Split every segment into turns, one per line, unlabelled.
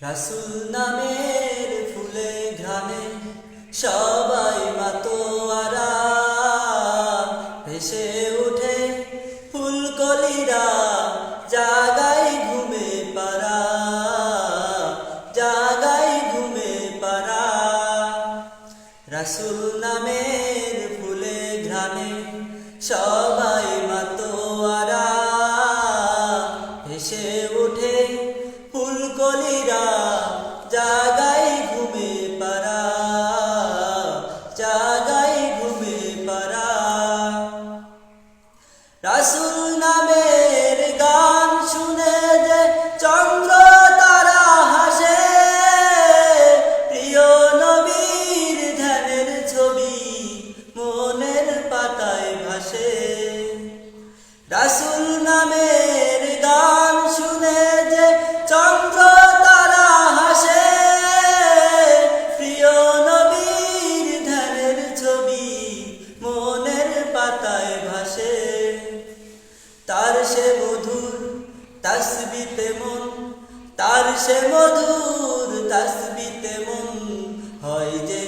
রাসুল নামের ফুলে ঘ্রাণে সবাই মাতোয়ারা। ভেসে উঠে ফুলকলিরা জাগাই ঘুমে পারা জাগাই ঘুমে পারা রাসুল নামের ফুলে ঘ্রাণে সবাই জাগাই ঘুমে নামের গান শুনে যে হাসে প্রিয় নবীর ছবি পাতায় ভাসে। রাসুল নামের তার সে মধুর তাসবিতে মন তার সে মধুর তাসবিতে মন হয় যে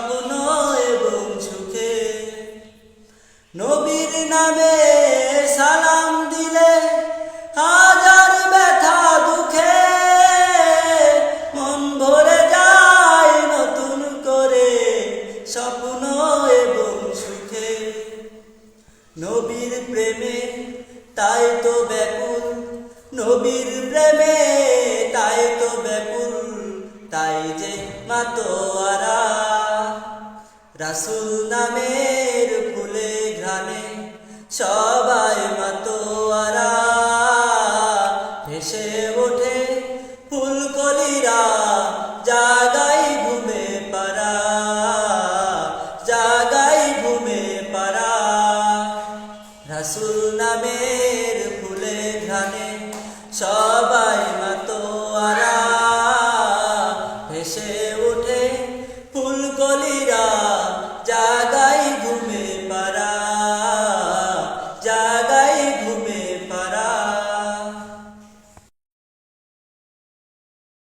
স্বপ্ন এবং নবীর নামে সালাম দিলে হাজার ব্যথা দুঃখে। মন ভরে যায় নতুন করে স্বপ্ন এবং সুখে। নবীর প্রেমে তাই তো ব্যাকুল, নবীর প্রেমে তাই তো ব্যাকুল, তাই যে মাতোয়ারা রাসুল নামের ফুলে গ্রামে সবাই মাতো ভেসে ওঠে ফুলকলিরা, জাগাই ঘুমে পারা জাগাই ঘুমে পারা রাসুল নামের